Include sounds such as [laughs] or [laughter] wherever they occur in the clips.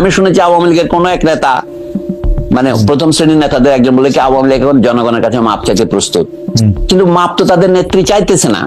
আমি শুনেছি আওয়ামী লীগের কোন এক নেতা মানে প্রথম শ্রেণির নেতাদের একজন বলে কি আওয়ামী লীগ এখন জনগণের কাছে মাপ চাইতে প্রস্তুত? কিন্তু মাপ তো তাদের নেত্রী চাইতেছে না।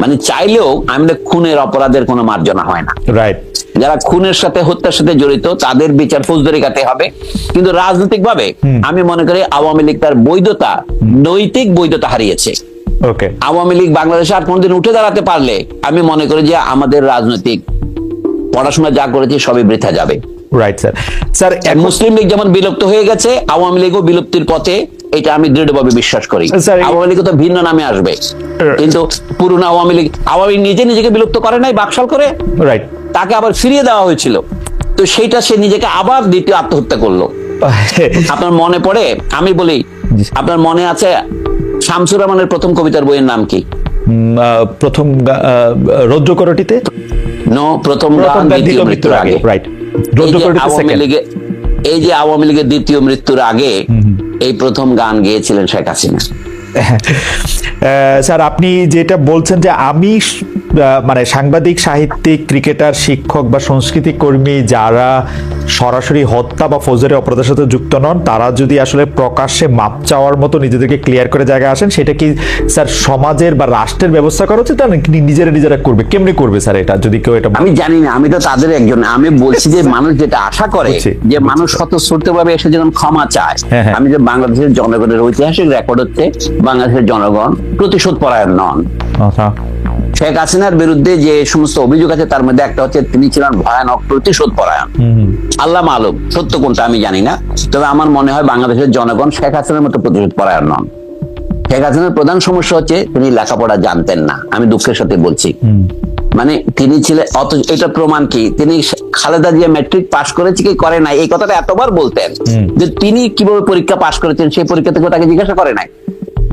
মানে চাইলেও আমাদের খুনের অপরাধের কোনো মার্জনা হয় না। রাইট যারা খুনের সাথে হত্যার সাথে জড়িত তাদের বিচার ফৌজদারি কাতে হবে। কিন্তু রাজনৈতিক ভাবে আমি মনে করি আওয়ামী লীগ তার বৈধতা নৈতিক বৈধতা হারিয়েছে। ওকে আওয়ামী লীগ বাংলাদেশে আর কোনোদিন উঠে দাঁড়াতে পারলে আমি মনে করি যে আমাদের রাজনৈতিক পড়াশোনা যা করেছে সবই বৃথা যাবে। Right sir sir Muslim league যেমন বিলুপ্ত হয়ে গেছে আওয়ামী লীগও বিলুপ্তির পথে এটা আমি দৃঢ়ভাবে বিশ্বাস করি। আওয়ামী লীগ তো ভিন্ন নামে আসবে। কিন্তু পুরনো আওয়ামী লীগ আওয়ামী নিজে নিজেকে বিলুপ্ত করে নাই বাকশাল করে রাইট তাকে আবার ফিরিয়ে দেওয়া হয়েছিল। তো সেইটা সে নিজেকে আবার দ্বিতীয় আত্মহত্যা করল। [laughs] আপনার মনে পড়ে? আমি বলি আপনার মনে আছে শামসুর রহমানের প্রথম কবিতার বইয়ের নাম কি? প্রথম রৌদ্রকরটিতে? নো প্রথম গান দ্বিতীয় মৃত্যুর আগে। রাইট আওয়ামী লীগে এই যে আওয়ামী লীগের দ্বিতীয় মৃত্যুর আগে এই প্রথম গান গেয়েছিলেন শেখ হাসিনা। স্যার আপনি যেটা বলছেন যে আমি মানে সাংবাদিক সাহিত্যিক ক্রিকেটার শিক্ষক বা সংস্কৃতি কর্মী যারা সরাসরি হত্যা বা ফৌজদারি অপরাধের সাথে যুক্ত নন তারা যদি আসলে প্রকাশ্যে মাপ চাওয়ার মতো নিজেদেরকে ক্লিয়ার করে জায়গায় আসেন সেটা কি স্যার সমাজের বা রাষ্ট্রের ব্যবস্থা করা উচিত? নিজেরা নিজেরা করবে? কেমনি করবে স্যার এটা? যদি কেউ এটা আমি জানি না আমি তো তাদের একজন। আমি বলছি যে [laughs] মানুষ যেটা আশা করে যে মানুষ স্বতঃস্ফূর্ত ভাবে এসে যখন ক্ষমা চায় হ্যাঁ, হ্যাঁ। আমি যে বাংলাদেশের জনগণের ঐতিহাসিক রেকর্ড হচ্ছে বাংলাদেশের জনগণ প্রতিশোধ পরায়ণ নন। আচ্ছা। শেখ হাসিনার বিরুদ্ধে যে সমস্ত অভিযোগ আছে তার মধ্যে একটা হচ্ছে তিনি ছিলেন ভয়ানক প্রতিশোধ পরায়ণ। আল্লাহ মালুম সত্য কোনটা আমি জানি না। তবে আমার মনে হয় বাংলাদেশের জনগণ শেখ হাসিনার মতো প্রতিশোধ পরায়ণ নন। শেখ হাসিনার প্রধান সমস্যা হচ্ছে তিনি লেখাপড়া জানতেন না। আমি দুঃখের সাথে বলছি। মানে তিনি ছিলেন অত এটা প্রমাণ কি? তিনি খালেদা জিয়া ম্যাট্রিক পাশ করেছে কি করে নাই? এই কথাটা এতবার বলতেন যে তিনি কীভাবে পরীক্ষা পাশ করেছেন? সেই পরীক্ষা থেকে তাকে জিজ্ঞাসা করে নাই।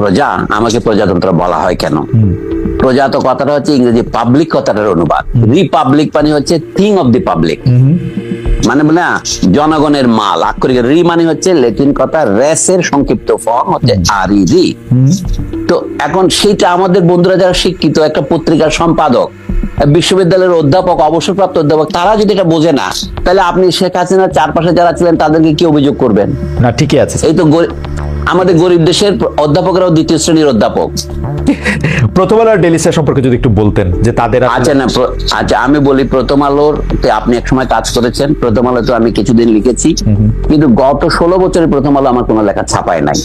প্রজা আমাকে প্রজাতন্ত্র বলা হয় কেন? প্রজা তো কথাটা হচ্ছে ইংরেজি পাবলিক কথাটার অনুবাদ। রিপাবলিক মানে হচ্ছে থিং অফ দি পাবলিক মানে বলে না, জনগণের মাল। আক্ষরিক রি মানে হচ্ছে লেটিন কথা রেসের সংক্ষিপ্ত ফর্ম হচ্ছে আর রি। তো এখন সেইটা আমাদের বন্ধুরা যারা শিক্ষিত একটা পত্রিকার সম্পাদক বিশ্ববিদ্যালয়ের অধ্যাপক অবসরপ্রাপ্ত অধ্যাপক তারা যদি এটা বোঝে না তাহলে আপনি শেখ হাসিনার চারপাশে যারা ছিলেন তাদেরকে কি অভিযোগ করবেন? না ঠিকই আছে। এই তো আমাদের গরিব দেশের অধ্যাপকরাও দ্বিতীয় শ্রেণির অধ্যাপক। প্রথম আলোর ডেলি স্যার সম্পর্কে যদি একটু বলতেন যে তাদের আচ্ছা না আচ্ছা আমি বলি প্রথম আলোর আপনি এক সময় কাজ করেছেন প্রথম আলো তো আমি কিছুদিন লিখেছি। কিন্তু গত ষোলো বছরে প্রথম আলো আমার কোনো লেখা ছাপায় নাই।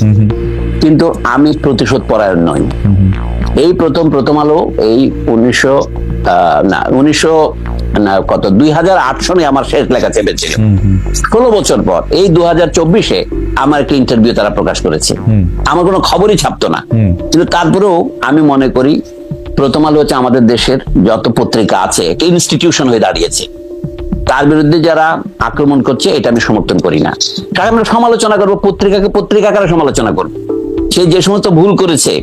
কিন্তু আমি প্রতিশোধ পরায়ণ নই। এই প্রথম প্রথম আলো এই উনিশশো আহ, না উনিশশো না কত দুই হাজার আট সনে আমার শেষ লেখা চেপেছিল ষোলো বছর পর এই দু হাজার চব্বিশে আমার একটা ইন্টারভিউ তারা প্রকাশ করেছে। আমার কোনো খবরই ছাপতো না। কিন্তু তারপরেও আমি মনে করি প্রথম আলো হচ্ছে আমাদের দেশের যত পত্রিকা আছে একটা ইনস্টিটিউশন হয়ে দাঁড়িয়েছে। তার বিরুদ্ধে যারা আক্রমণ করছে এটা আমি সমর্থন করি না। কারণ আমরা সমালোচনা করব পত্রিকাকে পত্রিকা আকারে সমালোচনা করব? সে যে সমস্ত ভুল করেছে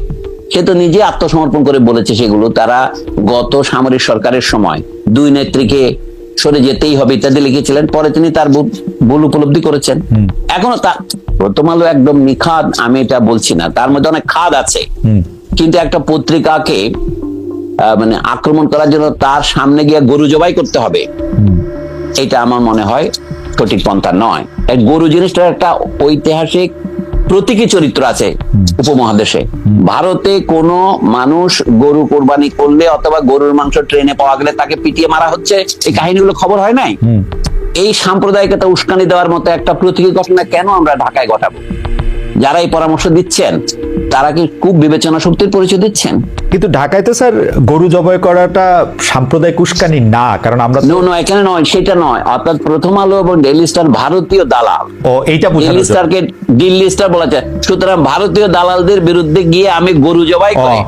সে তো নিজে আত্মসমর্পণ করে বলেছে সেগুলো। তারা গত সামরিক সরকারের সময় দুই নেত্রীকে সরে যেতেই হবে ইত্যাদি লিখেছিলেন। পরে তিনি তার ভুল- উপলব্ধি করেছেন। এখনও তা প্রথম আলো একদম নিখাদ আমি এটা বলছি না। তার মধ্যে অনেক খাদ আছে। কিন্তু একটা পত্রিকাকে মানে আক্রমণ করার জন্য তার সামনে গিয়ে গরু জবাই করতে হবে। এটা আমার মনে হয় সঠিক পন্থা নয়। গরু জিনিসটার একটা ঐতিহাসিক প্রতীকী চরিত্র আছে উপমহাদেশে। ভারতে কোন মানুষ গরু কোরবানি করলে অথবা গরুর মাংস ট্রেনে পাওয়া গেলে তাকে পিটিয়ে মারা হচ্ছে এই কাহিনীগুলো খবর হয় নাই? এই সাম্প্রদায়িকতা উস্কানি দেওয়ার মতো একটা প্রতীকী ঘটনা কেন আমরা ঢাকায় ঘটাবো? যারা এই পরামর্শ দিচ্ছেন তারা কি খুব বিবেচনা শক্তির পরিচয় দিচ্ছেন? কিন্তু ঢাকায় তো স্যার গরু জবাই করাটা সাম্প্রদায়িক উস্কানি না কারণ আমরা নো নো এখানে নয় সেটা নয়। অর্থাৎ প্রথম আলো এবং ডেইলি স্টার ভারতীয় দালাল। ও এইটা দিল্লি জন্য। স্টারকে দিল্লি স্টার বলা যায় সুতরাং ভারতীয় দালালদের বিরুদ্ধে গিয়ে আমি গরু জবাই করি।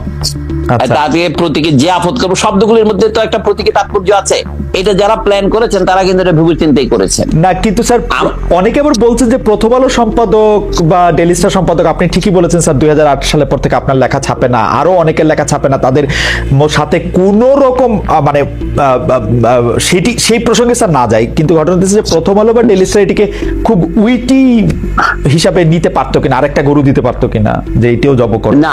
আচ্ছা। তাকে প্রতীকে যে আপদ করব শব্দগুলির মধ্যে তো একটা প্রতীকী তাৎপর্য আছে। এটা যারা প্ল্যান করেছেন তারা কিন্তু এটা ভেবে চিন্তাই করেছেন। না কিন্তু স্যার অনেকে আবার বলছেন যে প্রথম আলো সম্পাদক বা ডেলি স্টার সম্পাদক আপনি ঠিকই বলেছেন স্যার দুই সালের পর থেকে আপনার লেখা ছাপে না। আরও অনেকের লেখা ছাপে না। তাদের সাথে কোনো রকম মানে সেটি সেই প্রসঙ্গে স্যার না যায়। কিন্তু ঘটনা হচ্ছে যে প্রথম আলো বা ডেলি স্টার এটিকে খুব উইটি হিসাবে নিতে পারতো কিনা আরেকটা গরু দিতে পারতো কিনা যে এটিও জব করে না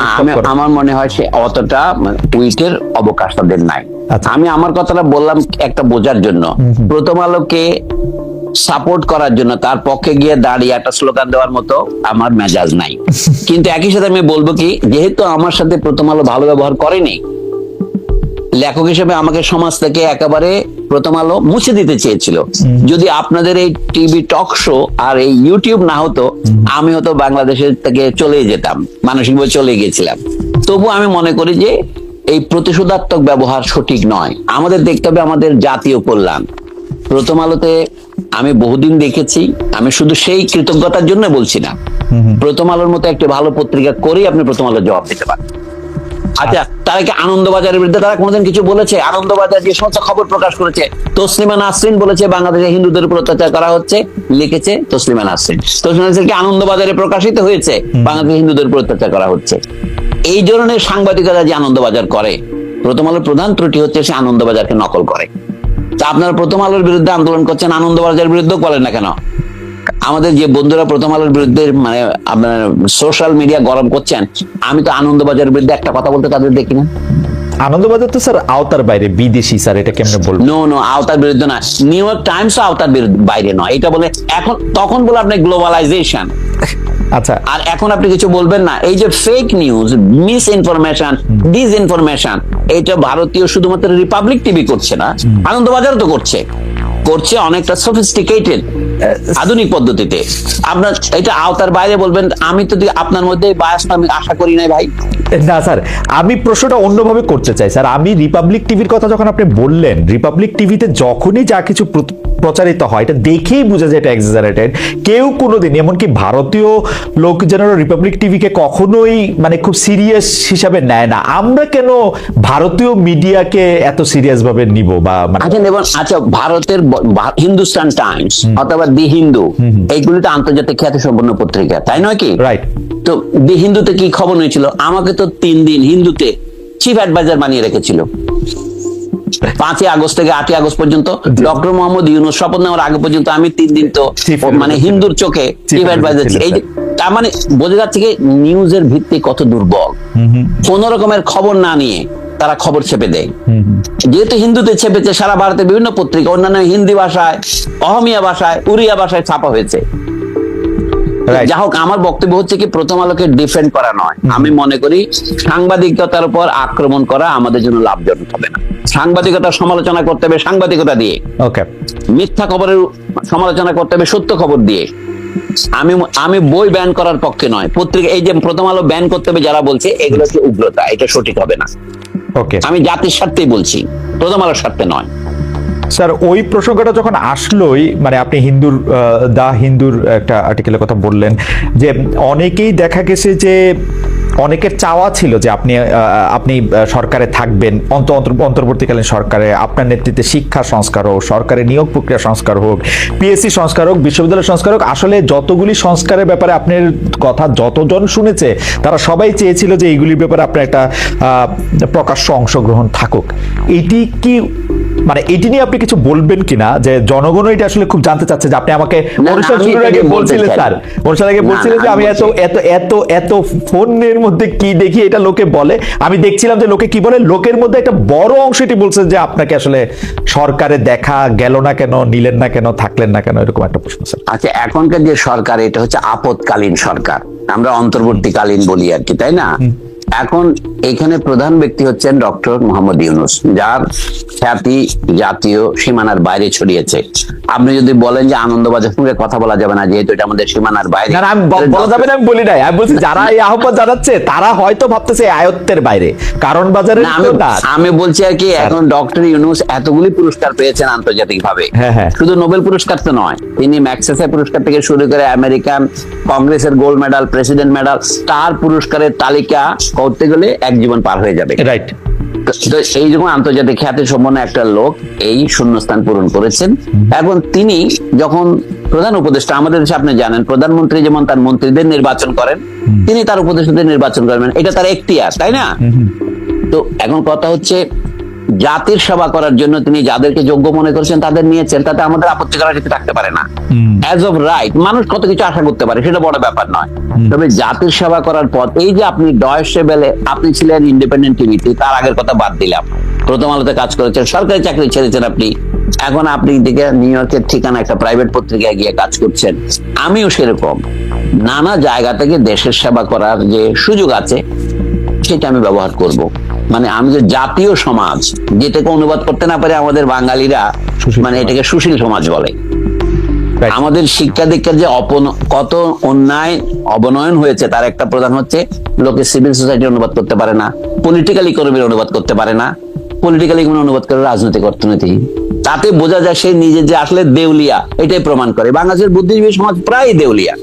আমার মনে হয় সে অতটা উইকের অবকাশ তাদের নাই। আমি আমার কথাটা বললাম একটা বোঝার জন্য। প্রথম আলোকে সাপোর্ট করার জন্য তার পক্ষে গিয়ে দাঁড়িয়ে একটা স্লোগান দেওয়ার মতো আমার মেজাজ নাই। [laughs] কিন্তু একই সাথে আমি বলব কি যেহেতু আমার সাথে প্রথম আলো ভালো ব্যবহার করেনি লেখক হিসেবে আমাকে সমাজ থেকে একেবারে প্রথম আলো মুছে দিতে চেয়েছিল। যদি আপনাদের এই টিভি টক শো আর এই ইউটিউব না হতো আমি হয়তো বাংলাদেশের থেকে চলে যেতাম মানসিকভাবে চলে গিয়েছিলাম তবু আমি মনে করি যে এই প্রতিশোধাত্মক ব্যবহার সঠিক নয়। আমাদের দেখতে হবে আমাদের জাতীয় কল্যাণ। প্রথম আলোতে আমি বহুদিন দেখেছি আমি শুধু সেই কৃতজ্ঞতার জন্য বলছি না। প্রথম আলোর মতো একটি ভালো পত্রিকা করেই আপনি প্রথম আলোর জবাব দিতে পারেন। আচ্ছা তারা কি আনন্দবাজারের বিরুদ্ধে তারা কোনোদিন কিছু বলেছে? আনন্দবাজার যে সমস্ত খবর প্রকাশ করেছে তসলিমা নাসরিন বলেছে বাংলাদেশে হিন্দুদের উপর অত্যাচার করা হচ্ছে লিখেছে তসলিমা নাসরিন। তসলিমা নাসরিন কি আনন্দবাজারে প্রকাশিত হয়েছে? বাংলাদেশে হিন্দুদের উপর অত্যাচার করা হচ্ছে। এই ধরনের সাংবাদিকতা যে আনন্দবাজার করে প্রথম আলোর প্রধান ত্রুটি হচ্ছে সে আনন্দবাজারকে নকল করে। তা আপনারা প্রথম আলোর বিরুদ্ধে আন্দোলন করছেন আনন্দবাজারের বিরুদ্ধেও করেন না কেন? আমাদের যে বন্ধুরা প্রথম আলোর বিরুদ্ধে মানে আপনার সোশ্যাল মিডিয়া গরম করছেন আমি তো আনন্দবাজারের বিরুদ্ধে একটা কথা বলতে তাদের দেখি না। আনন্দবাজার তো স্যার আওতার বাইরে বিদেশি স্যার এটা কেমনে বলব? নো নো আওতার বিরুদ্ধে না নিউ ইয়র্ক টাইমস আওতার বিরুদ্ধে বাইরে নয়। এটা বলে এখন তখন বলে আপনি গ্লোবালাইজেশন। আচ্ছা। আর এখন আপনি কিছু বলবেন না। এই যে fake news misinformation disinformation এটা ভারতীয় শুধুমাত্র রিপাবলিক টিভি করছে না আনন্দবাজার তো করছে। করছে অনেকটা সফিস্টিকেটেড আধুনিক পদ্ধতিতে। আপনার এটা আওতার বাইরে বলবেন আমি তো আপনার মধ্যে বায়াসটা আমি আশা করি নাই ভাই। না স্যার আমি প্রশ্নটা অন্যভাবে করতে চাই। স্যার আমি রিপাবলিক টিভির কথা যখন আপনি বললেন রিপাবলিক টিভিতে যখনই যা কিছু প্রচারিত হয় এটা দেখেই বোঝা যায় এটা এক্সাজারেটেড কেউ কোনোদিন এমনকি ভারতীয় লোকজনেরা রিপাবলিক টিভিকে কখনোই মানে খুব সিরিয়াস হিসাবে নেয় না। আমরা কেন ভারতীয় মিডিয়াকে এত সিরিয়াস ভাবে নিব বা মানে আচ্ছা নেবেন আচ্ছা ভারতের হিন্দুস্তান টাইমস অথবা দি হিন্দু এইগুলি তো আন্তর্জাতিক খ্যাতি সম্পন্ন পত্রিকা তাই নয় কি? রাইট তো দি হিন্দুতে কি খবর হয়েছিল? আমাকে তো তিন দিন হিন্দুতে চিফ অ্যাডভাইজার বানিয়ে রেখেছিল। পাঁচই আগস্ট থেকে আটই আগস্ট পর্যন্ত ডক্টর মোহাম্মদ ইউনুস শপথ নেওয়ার আগে পর্যন্ত আমি তিন দিন তো মানে হিন্দুর চোখে চিফ অ্যাডভাইজার এই তার মানে বোঝা যাচ্ছে নিউজের ভিত্তি কত দুর্বল। কোন রকমের খবর না নিয়ে তারা খবর ছেপে দেয়। যেহেতু হিন্দুতে ছেপেছে সারা ভারতের বিভিন্ন পত্রিকা অন্যান্য হিন্দি ভাষায় অহমিয়া ভাষায় উড়িয়া ভাষায় ছাপা হয়েছে. যা হোক আমার বক্তব্য হচ্ছে কি প্রথম আলোকে ডিফেন্ড করা নয়। আমি মনে করি সাংবাদিকতার উপর আক্রমণ করা আমাদের জন্য লাভজনক হবে না। সাংবাদিকতার সমালোচনা করতে হবে সাংবাদিকতা দিয়ে। ওকে মিথ্যা খবরের সমালোচনা করতে হবে সত্য খবর দিয়ে। আমি আমি বই ব্যান করার পক্ষে নয়। পত্রিকা এই যে প্রথম আলো ব্যান করতে হবে যারা বলছে এগুলো হচ্ছে উগ্রতা? এটা সঠিক হবে না। ওকে আমি জাতির স্বার্থেই বলছি। প্রথম আলোর স্বার্থে নয়। স্যার ওই প্রসঙ্গটা যখন আসলোই মানে আপনি হিন্দুর দা হিন্দুর একটা আর্টিকেলের কথা বললেন যে অনেকেই দেখা গেছে যে অনেকের চাওয়া ছিল যে আপনি আপনি সরকারে থাকবেন, অন্ত অন্তর- অন্তর্বর্তীকালীন সরকারে, আপনার নেতৃত্বে শিক্ষা সংস্কার হোক, সরকারের নিয়োগ প্রক্রিয়া সংস্কার হোক পিএসসি সংস্কার হোক, বিশ্ববিদ্যালয় সংস্কার হোক, আসলে যতগুলি সংস্কারের ব্যাপারে আপনার কথা যতজন শুনেছে, তারা সবাই চেয়েছিল যে এইগুলির ব্যাপারে আপনার একটা প্রকাশ্য অংশগ্রহণ থাকুক। এটি কি মানে এটি নিয়ে আপনি কিছু বলবেন কিনা? যে জনগণ এটা আসলে খুব জানতে চাচ্ছে যে আপনি আমাকে অনুষ্ঠান শুরুর আগে বলছিলেন স্যার। অনুষ্ঠান আগে বলছিলেন যে আমি এত এত এত এত ফোনের মধ্যে কি দেখি এটা লোকে বলে। আমি দেখছিলাম যে লোকে কি বলে লোকের মধ্যে একটা বড় অংশ এটি বলছে যে আপনাকে আসলে সরকারে দেখা গেল না কেন নিলেন না কেন থাকলেন না কেন এরকম একটা প্রশ্ন স্যার। আচ্ছা এখনকার যে সরকার এটা হচ্ছে আপদকালীন সরকার। আমরা অন্তর্বর্তীকালীন বলি আর কি তাই না? এখন এখানে প্রধান ব্যক্তি হচ্ছেন ডক্টর মোহাম্মদ ইউনুস যার খ্যাতি জাতীয় সীমানার বাইরে ছড়িয়েছে। আপনি যদি বলেন যে আনন্দবাজার সঙ্গে কথা বলা যাবে না যেহেতু এটা আমাদের সীমানার বাইরে। আমি বলা যাবে না আমি বলি নাই। আমি বলছি যারা এই আহ্বান জানাচ্ছে তারা হয়তো ভাবতেছে আয়ত্তের বাইরে। কারণ বাজারে আমি আমি বলছি আর কি এখন ডক্টর ইউনুস এতগুলি পুরস্কার পেয়েছেন আন্তর্জাতিক ভাবে হ্যাঁ, হ্যাঁ। শুধু নোবেল পুরস্কার তো নয় তিনি ম্যাক্সেসে পুরস্কার থেকে শুরু করে আমেরিকান কংগ্রেসের gold medal president medal star পুরস্কারের তালিকা করতে গেলে এক জীবন পার হয়ে যাবে। রাইট তো এই যখন আন্তর্জাতিক খ্যাতি সম্পন্ন একটা লোক এই শূন্যস্থান পূরণ করেছেন এখন তিনি যখন প্রধান উপদেষ্টা আমাদের দেশে আপনি জানেন প্রধানমন্ত্রী যেমন তার মন্ত্রীদের নির্বাচন করেন তিনি তার উপদেষ্টাদের নির্বাচন করবেন এটা তার এখতিয়ার তাই না? তো এখন কথা হচ্ছে জাতির সেবা করার জন্য তিনি যাদেরকে যোগ্য মনে করছেন তাদের নিয়েছেন তাতে আমাদের আপত্তি করার কিছু থাকতে পারে না। অ্যাজ অফ রাইট মানুষ কত কিছু আশা করতে পারে সেটা বড় ব্যাপার নয়। তবে জাতির সেবা করার পর এই যে আপনি ডয়েসে বেলে আপনি ছিলেন ইন্ডিপেন্ডেন্ট টিভিতে তার আগের কথা বাদ দিলাম। প্রথম আলোতে কাজ করেছেন সরকারি চাকরি ছেড়েছেন আপনি। এখন আপনি দিকে নিউ ইয়র্কের ঠিকানা একটা প্রাইভেট পত্রিকায় গিয়ে কাজ করছেন। আমিও সেরকম। নানা জায়গা থেকে দেশের সেবা করার যে সুযোগ আছে সেটা আমি ব্যবহার করব। মানে আমি যে জাতীয় সমাজ যেটাকে অনুবাদ করতে না পারে আমাদের বাঙালিরা মানে এটাকে সুশীল সমাজ বলে। আমাদের শিক্ষা দীক্ষার যে অপন কত অন্যায় অবনয়ন হয়েছে তার একটা প্রধান হচ্ছে লোকে সিভিল সোসাইটি অনুবাদ করতে পারে না পলিটিক্যাল ইকোনমির অনুবাদ করতে পারে না পলিটিক্যাল ইকোনমি অনুবাদ করে রাজনৈতিক অর্থনীতি। তাতে বোঝা যায় সে নিজে যে আসলে দেউলিয়া এটাই প্রমাণ করে। বাংলাদেশের বুদ্ধিজীবী সমাজ প্রায় দেউলিয়া।